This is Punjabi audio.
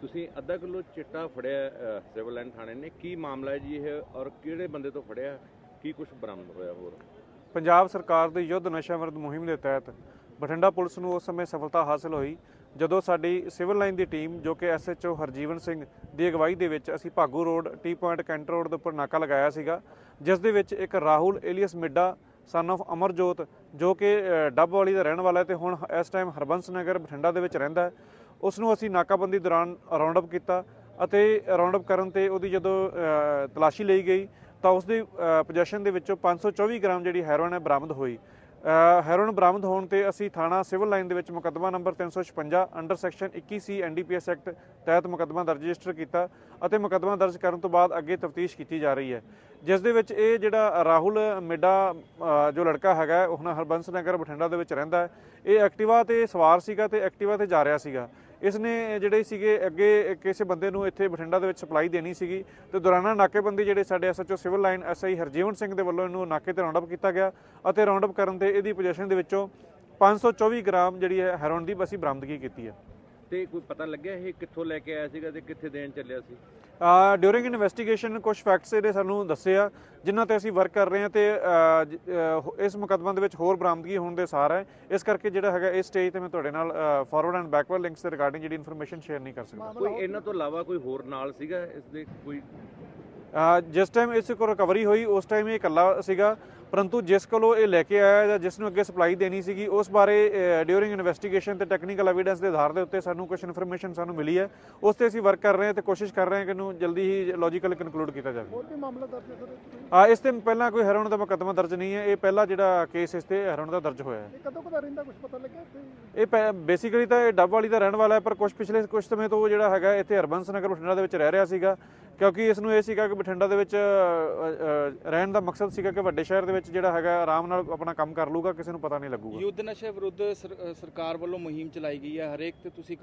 ਤੁਸੀਂ ਅੱਧਾ ਕਿਲੋ ਚਿੱਟਾ ਫੜਿਆ ਸਿਵਲ ਲਾਈਨ ਥਾਣੇ ਨੇ। ਕੀ ਮਾਮਲਾ ਹੈ ਜੀ ਇਹ ਔਰ ਕਿਹੜੇ ਬੰਦੇ ਤੋਂ ਫੜਿਆ? ਕੀ ਕੁਝ ਬਰਾਮਦ ਹੋਇਆ ਹੋਰ? ਪੰਜਾਬ ਸਰਕਾਰ ਦੀ ਯੁੱਧ ਨਸ਼ਾ ਵਿਰੁੱਧ ਮੁਹਿੰਮ ਦੇ ਤਹਿਤ ਬਠਿੰਡਾ ਪੁਲਿਸ ਨੂੰ ਉਸ ਸਮੇਂ ਸਫਲਤਾ ਹਾਸਲ ਹੋਈ ਜਦੋਂ ਸਾਡੀ ਸਿਵਲ ਲਾਈਨ ਦੀ ਟੀਮ ਜੋ ਕਿ ਐਸਐਚਓ ਹਰਜੀਵਨ ਸਿੰਘ ਦੀ ਅਗਵਾਈ ਦੇ ਵਿੱਚ ਅਸੀਂ Bhagu road T point cantt road ਦੇ ਉੱਪਰ ਨਾਕਾ ਲਗਾਇਆ ਸੀਗਾ ਜਿਸ ਦੇ ਵਿੱਚ ਇੱਕ Rahul alias Midda son of Amarjot ਜੋ ਕਿ ਅ, ਡੱਬ ਵਾਲੀ ਦਾ ਰਹਿਣ ਵਾਲਾ ਹੈ ਤੇ ਹੁਣ ਇਸ ਟਾਈਮ ਹਰਬੰਸ ਨਗਰ ਬਠਿੰਡਾ ਦੇ ਵਿੱਚ ਰਹਿੰਦਾ ਹੈ। ਉਸ ਨੂੰ ਅਸੀਂ ਨਾਕਾਬੰਦੀ ਦੌਰਾਨ ਰਾਉਂਡ ਅਪ ਕੀਤਾ ਅਤੇ ਰਾਉਂਡ ਅਪ ਕਰਨ ਤੇ ਉਹਦੀ ਜਦੋਂ ਤਲਾਸ਼ੀ ਲਈ ਗਈ ਤਾਂ ਉਸ ਦੀ ਪੋਜੀਸ਼ਨ ਦੇ ਵਿੱਚੋਂ 524 ਗ੍ਰਾਮ ਜਿਹੜੀ ਹੈਰੋਇਨ ਹੈ ਬਰਾਮਦ ਹੋਈ। ਹੈਰੋਇਨ ਬਰਾਮਦ ਹੋਣ ਤੇ ਅਸੀਂ ਥਾਣਾ ਸਿਵਲ ਲਾਈਨ ਦੇ ਵਿੱਚ ਮੁਕੱਦਮਾ number 356 under section 21 C NDPS act ਤਹਿਤ ਮੁਕੱਦਮਾ ਦਰਜ ਰਜਿਸਟਰ ਕੀਤਾ ਅਤੇ ਮੁਕੱਦਮਾ ਦਰਜ ਕਰਨ ਤੋਂ ਬਾਅਦ ਅੱਗੇ ਤਫਤੀਸ਼ ਕੀਤੀ ਜਾ ਰਹੀ ਹੈ। ਜਿਸ ਦੇ ਵਿੱਚ ਇਹ ਜਿਹੜਾ ਰਾਹੁਲ ਮਿੱਡਾ ਜੋ ਲੜਕਾ ਹੈਗਾ ਹੈ, ਉਹ ਹੁਣ ਹਰਬੰਸ ਨਗਰ ਬਠਿੰਡਾ ਦੇ ਵਿੱਚ ਰਹਿੰਦਾ ਹੈ। ਇਹ ਐਕਟਿਵਾ ਤੇ ਸਵਾਰ ਸੀਗਾ ਤੇ ਐਕਟਿਵਾ ਤੇ ਜਾ ਰਿਹਾ ਸੀਗਾ। ਇਸ ਨੇ ਜਿਹੜੇ ਸੀਗੇ ਅੱਗੇ ਕਿਸੇ ਬੰਦੇ ਨੂੰ ਇੱਥੇ ਬਠਿੰਡਾ ਦੇ ਵਿੱਚ ਸਪਲਾਈ ਦੇਣੀ ਸੀਗੀ ਤੇ ਦੌਰਾਨਾ ਨਾਕੇਬੰਦੀ ਜਿਹੜੇ ਸਾਡੇ SHO civil line SI Harjiwan Singh ਦੇ ਵੱਲੋਂ ਇਹਨੂੰ ਨਾਕੇ ਤੇ ਰਾਉਂਡ ਅਪ ਕੀਤਾ ਗਿਆ ਅਤੇ ਰਾਉਂਡ ਅਪ ਕਰਨ ਤੇ ਇਹਦੀ ਪੋਜੀਸ਼ਨ ਦੇ ਵਿੱਚੋਂ 524 ਗ੍ਰਾਮ ਜਿਹੜੀ ਹੈ ਹੈਰੋਨ ਦੀ ਅਸੀਂ ਬਰਾਮਦਗੀ ਕੀਤੀ ਹੈ। ਤੇ ਕੋਈ ਪਤਾ ਲੱਗਿਆ ਇਹ ਕਿੱਥੋਂ ਲੈ ਕੇ ਆਇਆ ਸੀਗਾ ਤੇ ਕਿੱਥੇ ਦੇਣ ਚੱਲਿਆ ਸੀ? ਡਿਊਰਿੰਗ ਇਨਵੈਸਟੀਗੇਸ਼ਨ ਕੁਝ ਫੈਕਟਸ ਇਹਦੇ ਸਾਨੂੰ ਦੱਸੇ ਆ ਜਿਨ੍ਹਾਂ ਤੇ ਅਸੀਂ ਵਰਕ ਕਰ ਰਹੇ ਹਾਂ ਤੇ ਇਸ ਮੁਕੱਦਮਾ ਦੇ ਵਿੱਚ ਹੋਰ ਬਰਾਮਦਗੀ ਹੋਣ ਦੇ ਸਾਰ ਹੈ। ਇਸ ਕਰਕੇ ਜਿਹੜਾ ਹੈਗਾ ਇਸ ਸਟੇਜ ਤੇ ਮੈਂ ਤੁਹਾਡੇ ਨਾਲ ਫਾਰਵਰਡ ਐਂਡ ਬੈਕਵਰਡ ਲਿੰਕਸ ਦੇ ਰਿਗਾਰਡਿੰਗ ਜਿਹੜੀ ਇਨਫੋਰਮੇਸ਼ਨ ਸ਼ੇਅਰ ਨਹੀਂ ਕਰ ਸਕਦਾ। ਕੋਈ ਇਹਨਾਂ ਤੋਂ ਇਲਾਵਾ ਕੋਈ ਹੋਰ ਨਾਲ ਸੀਗਾ ਇਸ ਦੇ ਕੋਈ? ਜਿਸ ਟਾਈਮ ਇਸ ਕੋਲ ਰਿਕਵਰੀ ਹੋਈ ਉਸ ਟਾਈਮ ਇਹ ਇਕੱਲਾ ਸੀਗਾ। ਪਰੰਤੂ ਜਿਸ ਕੋਲੋਂ ਇਹ ਲੈ ਕੇ ਆਇਆ ਜਾਂ ਜਿਸ ਨੂੰ ਅੱਗੇ ਸਪਲਾਈ ਦੇਣੀ ਸੀਗੀ ਉਸ ਬਾਰੇ ਡਿਊਰਿੰਗ ਇਨਵੈਸਟੀਗੇਸ਼ਨ ਤੇ ਟੈਕਨੀਕਲ ਐਵੀਡੈਂਸ ਦੇ ਆਧਾਰ ਦੇ ਉੱਤੇ ਸਾਨੂੰ ਕੁਝ ਇਨਫੋਰਮੇਸ਼ਨ ਸਾਨੂੰ ਮਿਲੀ ਹੈ। ਉਸ ਤੇ ਅਸੀਂ ਵਰਕ ਕਰ ਰਹੇ ਹਾਂ ਤੇ ਕੋਸ਼ਿਸ਼ ਕਰ ਰਹੇ ਹਾਂ ਕਿ ਇਹਨੂੰ ਜਲਦੀ ਹੀ ਲੌਜੀਕਲ ਕਨਕਲੂਡ ਕੀਤਾ ਜਾਵੇ। ਹੋਰ ਵੀ ਮਾਮਲਾ ਦਰਜ ਹੈ ਸਰ ਇਸ ਤੇ? ਪਹਿਲਾਂ ਕੋਈ ਹੈਰੋਨ ਦਾ ਮੁਕੱਦਮਾ ਦਰਜ ਨਹੀਂ ਹੈ। ਇਹ ਪਹਿਲਾ ਜਿਹੜਾ ਕੇਸ ਇਸ ਤੇ ਹੈਰੋਨ ਦਾ ਦਰਜ ਹੋਇਆ ਹੈ। ਇਹ ਕਦੋਂ ਕਦਾ ਰਹਿੰਦਾ ਕੁਝ ਪਤਾ ਲੱਗਿਆ ਇਹ ਬੇਸਿਕਲੀ ਤਾਂ ਇਹ ਡੱਬ ਵਾਲੀ ਦਾ ਰਹਿਣ ਵਾਲਾ ਹੈ ਪਰ ਕੁਝ ਪਿਛਲੇ ਕੁਝ ਸਮੇਂ ਤੋਂ ਉਹ ਜਿਹੜਾ ਹੈਗਾ ਇੱਥੇ ਹਰਬੰਸ ਨਗਰ ਬਠਿੰਡਾ ਦੇ ਵਿੱਚ ਰਹਿ ਰਿਹਾ ਸੀਗਾ। ਕਿਉਂਕਿ ਇਸ ਨੂੰ ਇਹ ਸੀਗਾ ਕਿ ਬਠਿੰਡਾ ਦੇ ਵਿੱਚ ਰਹਿਣ ਦਾ ਮਕਸਦ ਸੀਗਾ ਕਿ ਵੱਡੇ ਸ਼ਹਿਰ ਦੇ ਵਿੱਚ ਜਿਹੜਾ ਹੈਗਾ ਆਰਾਮ ਨਾਲ ਆਪਣਾ ਕੰਮ ਕਰ ਲੂਗਾ ਕਿਸੇ ਨੂੰ ਪਤਾ ਨਹੀਂ ਲੱਗੂਗਾ। ਯੁੱਧ ਨਸ਼ੇ ਵਿਰੁੱਧ ਸਰਕਾਰ ਵੱਲੋਂ ਮੁਹਿੰਮ ਚਲਾਈ ਗਈ ਹੈ, ਹਰੇਕ ਤੇ ਤੁਸੀਂ